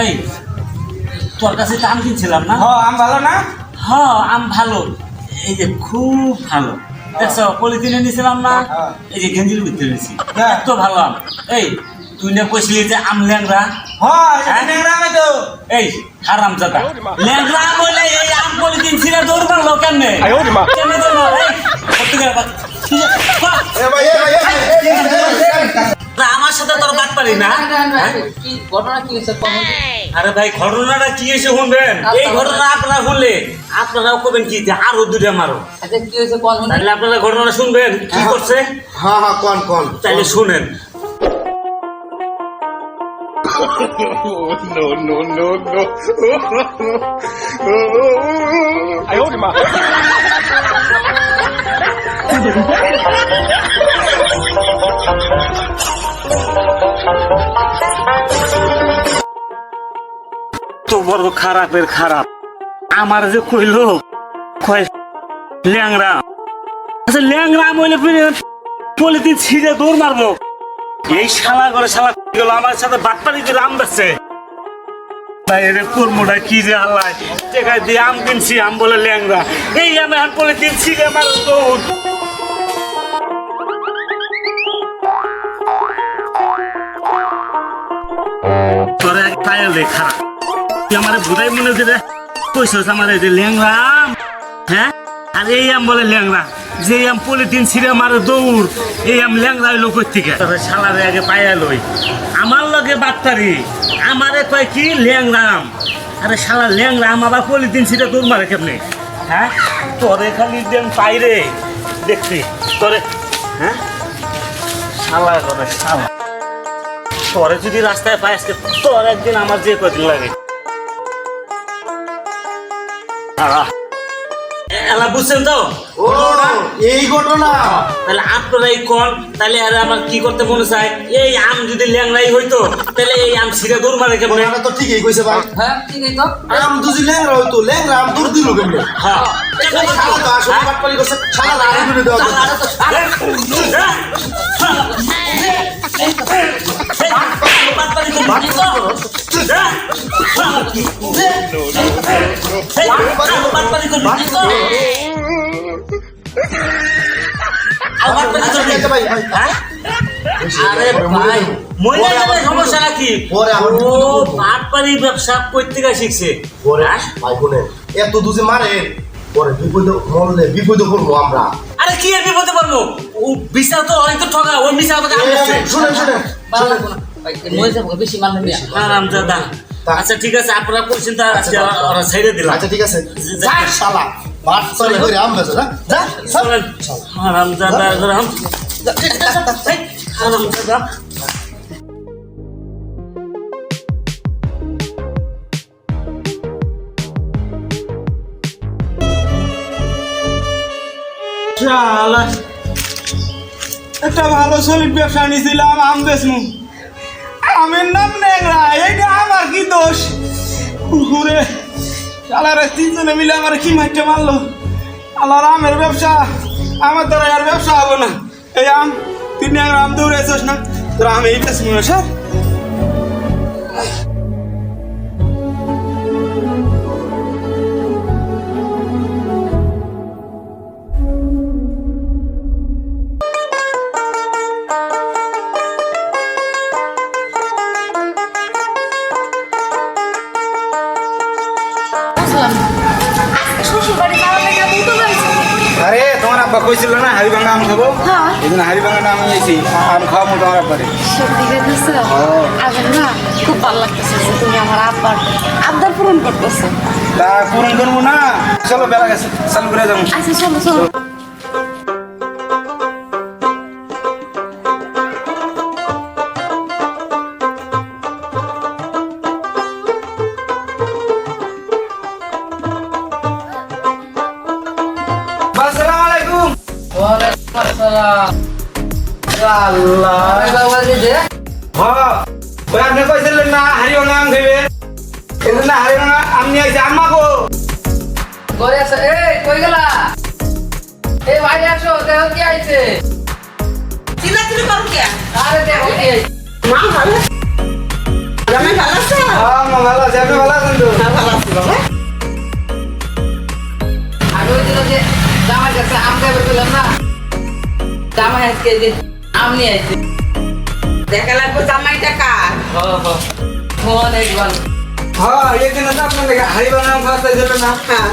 এই তোর কাছে তো আম কিনছিলাম না? হ আম ভালো না? হ আম ভালো। এই যে খুব ভালো। দেখছ পলিথিনে নিয়েছিলাম না? হ্যাঁ। এই যে গেঞ্জির ভিতরে নিয়েছি হ্যাঁ। এত ভালো আম। এই তুই না কইছিলি যে আম ল্যাংরা হ্যাঁ? এই হারাম জাদা। ল্যাংরা আম হইলে এই আম পলিথিন ছিঁড়ে দৌড় মারলো কেমনে? কেমনে দৌড় মারলো? তা আমার সাথে তোর বাদ পারি না? হ্যাঁ? কি ঘটনা কি হয়েছে আরে ভাই ঘটনাটা কি এসে শুনবেন? এই ঘটনা আপনারা শুনলে আপনারাও করবেন কি যে আরও দুটা মারো। আচ্ছা কি হয়েছে তাহলে আপনারা ঘটনা শুনবেন কি করছে? হ্যাঁ হ্যাঁ কোন কোন তাহলে শুনেন। তো বড় খারাপের খারাপ। আমার যে কইলো ল্যাংরা আচ্ছা ল্যাংরা ছিঁড়ে দৌড় মারবো। এই শালা করে শালা গেল, আমার সাথে কর্মটা কি যে দিয়ে আম কিনছি, আম বলে ল্যাংরা এই আমি আর পলিথিন ছিঁড়ে মারো দৌড় তোরে খারাপ আমার বুড়াই মনে হচ্ছে রে কইছস আমার এই যে ল্যাংরা আম, হ্যাঁ? আর এই আম বলে ল্যাংরা যে আম পলিথিন ছিঁড়ে মারে দৌড় এই আম ল্যাংরা হইল কই থেকে তবে শালারে আগে পাইয়া লই। আমার লগে বাটতারি আমারে কয় কি? ল্যাংরা আম। আরে শালা ল্যাংরা আম আবার পলিথিন ছিঁড়ে দৌড় মারে কেমনে? হ্যাঁ? তোরে খালি দেন পাইরে। দেখছি তোরে। হ্যাঁ? শালা করে তোরে যদি রাস্তায় পাই আজকে তোর একদিন আমার যে কদিন লাগে। এলা বুঝছেন তো? ও এই ঘটনা। তাহলে আপনারাই কোন তাহলে আর আমার কি করতে মনে চায়? এই আম যদি ল্যাংলাই হইতো তাহলে এই আম ছিঁড়ে দৌড় মারে কেমনে? তো ঠিকই কইছে ভাই। হ্যাঁ ঠিক আছে তো। আম দুজি ল্যাংরা হইতো ল্যাংরা আম দূর দিল কেমনে? হ্যাঁ। শালা তো আসলে বাটপারি করছে শালা আড়াই করে দেওয়া আরে ভাই মহিলা সমস্যা নাকি ও বিপদে পড়ব। পাটপাড়ি ব্যবসা পত্রিকা শিখছে হ্যাঁ? ভাই বোনে এত দুজি মারে পরে বিপদ মরলে বিপদ করব আমরা আরে কি আর বিপদে পারব ও বিচার তো অনেক তো ঠকা ও মিশা কথা শুনেন শুনেন বেশি দাদা তা- আচ্ছা ঠিক আছে আপনারা করছেন তা আচ্ছা, আজকে ওরা ছেড়ে দিলাম। আচ্ছা ঠিক আছে। যা। শালা। করে আম যা চলেন। দাদা দাদা শালা। একটা ভালো সলিড ব্যবসা নিয়েছিলাম আম আমের নাম নেংরা, এইটা আমার কি দোষ? ঘুরে আলারা তিনজনে মিলে আমার কি মাইটে মারলো? আলার আমের ব্যবসা, আমার দ্বারা আর ব্যবসা হব না। এই আম, তুই নেংরা আম দৌড়েছিস না? তোর আম এই বেচমু না স্যার হ্যাঁ। এই ভাঙা আম নিয়েছি আম খাওয়াবো তোমার আব্বারে সত্যি গেছে আগে না খুব ভালো লাগতেছে যে তুমি আমার আব্বার আবদার পূরণ করতেছো। তা পূরণ করব না চলো বেলা গেছে চালু করে যাব। আচ্ছা চলো চলো। আল্লাহ। ওই আপনি কইছিলেন না হারিভাঙ্গা আম খাইবে? এই জন্য হারিভাঙ্গা আম নিয়ে আইছে আম্মা গো। ঘরে আছে? এই কই গেলা? এই ভাই আসো দেখো কি আইছে। চিল্লাচিল্লি করো কে? আরে দেখো কি মা ভালো? জামাই ভালো আছো? হ্যাঁ মা ভালো আছে। আপনি ভালো আছেন তো? হ্যাঁ, ভালো আছি বাবা। আমি ওই দিন যে জামাই কাছে আম খাইবে পেলাম না। জামাই আজকে যে আম আসছে দেখা লাগবে জামাইটা কার? হ্যাঁ তো আপনাদের খাওয়াতে না। হ্যাঁ।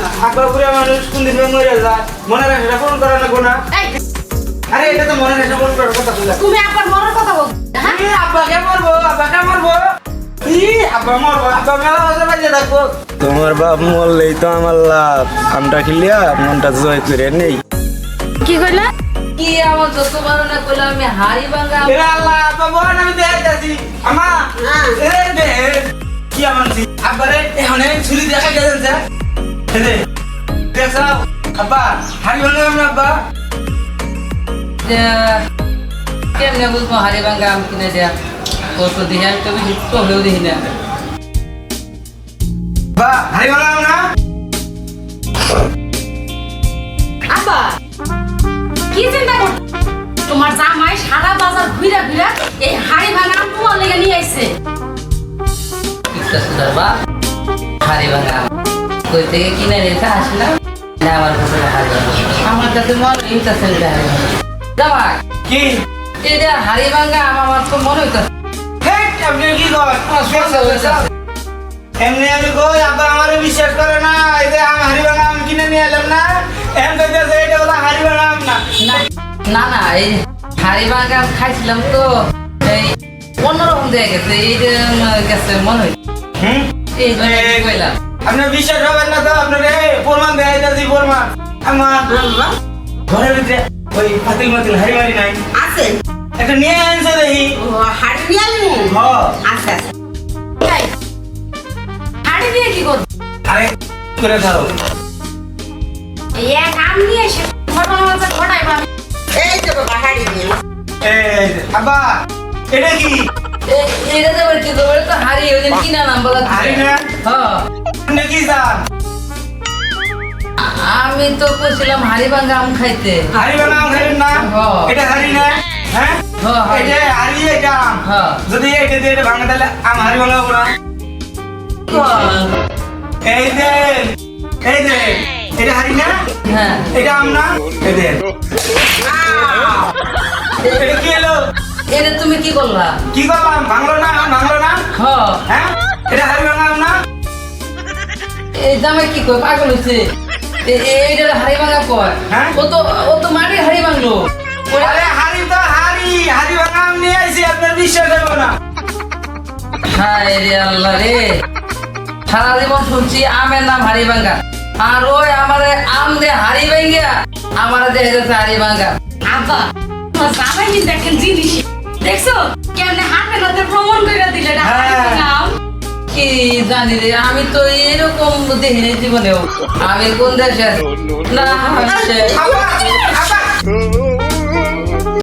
মানুষ কোন দিন মরে যায়। মনে রাখে ফোন করে না। কোনা আরে এটা তো মনে রাখে ফোন করার কথা বলে। তুমি মরার কথা বল হ্যাঁ? আব্বাকে মরবো আব্বাকে মরবো। তোমার বাপ মরলেই তো আমার লাভ। আমটা খেলিয়া মনটা জয় করে নেই। কি কইলা? কি আমার যত বড় না আমি হাড়ি ভাঙা এরা আল্লাহ আব্বা আমি দেখাইতেছি আমা। এরে দে। কি আমানছি আব্বারে এখন ছুরি দেখা গেছে এরে দেখছ? আব্বা হাড়ি বানালাম না আব্বা। কেমনে বুঝব হাড়ি ভাঙা আম কিনে দেয়া কত দিই আমি তো বেশি চোখেও দেখি না। বা হাড়ি বানালাম তোমার জামাই সারা বাজার ঘুরা ঘুরা এই হাড়ি ভাঙা তোমার লেগে নিয়ে আইছে। হাড়ি ভাঙা। কই থেকে কিনে নিতে আসলাম না? আমার কাছে হাড়ি আমার কাছে মনে হইতেছে এটা হাড়ি ভাঙা। কি? এটা হাড়ি ভাঙা আমার তো মনে হইতেছে। আপনি কি কর এমনি আমি কই আব্বা আমারে বিশ্বাস করে না এই যে আম হাড়ি বানা কিনে নিয়ে এলাম না? এম কইতেছে না না এই হাড়ি ভাঙা খাইছিলাম তো এই অন্যরকম দিয়ে গেছে এই যে গেছে মনে হয়। হুম? এই কইলাম? আপনার বিশ্বাস হবে না তো আপনার এই প্রমাণ দেখাইতেছি প্রমাণ। আমার ঘরের ভিতরে ওই পাতিল মাতিল হাড়ি মারি নাই। আছে। একটা নিয়ে আনছে দেখি। হাড়ি নিয়ে আলু হ। আচ্ছা আচ্ছা। হাড়ি দিয়ে কি করব? আরে করে এক আম নিয়ে এসে ঘটনা ঘটাইবা এই তো বাবা হাড়ি নিয়ে এই আব্বা এটা কি? এটা তো কি তো তো হাড়ি ওই দিন কিনা নাম বলা হাড়ি না? হ্যাঁ। আমি তো কইছিলাম হাড়ি ভাঙা আম খাইতে। হাড়ি বানা আম খাইবেন না? হ্যাঁ। এটা হাড়ি না? হ্যাঁ? এটা হাড়ি এটা আম। যদি এটা দিয়ে এটা ভাঙা তাহলে আম হাড়ি না। এই যে এই যে এটা হাড়ি না? হ্যাঁ। এটা আম না? এই যে। এটা কি এলো এটা তুমি কি করলা? কি করলাম ভাঙলো না? আম ভাঙলো না? হ্যাঁ? এটা হাড়ি না? এই জামাই কি কয়? পাগল হইছে। এ- এ- এইটা হাড়ি ভাঙা কয়? হ্যাঁ? ও তো ও তো মাটির হাড়ি ভাঙলো। আরে হাড়ি তো হাড়ি হাড়ি ভাঙা আম নিয়ে আইছি আপনার বিশ্বাস হবে না। হায় রে আল্লাহ রে। সারা জীবন শুনছি আমের নাম হাড়ি ভাঙ্গা। আর ওই আমার আম দে হাড়ি ভাঙ্গা আমার সারি ভাঙা। আব্বা তোমার জামাই কিন্তু দেখেন জিনিস। দেখছ? কেমনে হাতে নাতে প্রমাণ করে দিলে হ্যাঁ। কি জানি রে আমি তো এরকম দেখিনি জীবনেও। আমি কোন দেশে না আব্বা আব্বা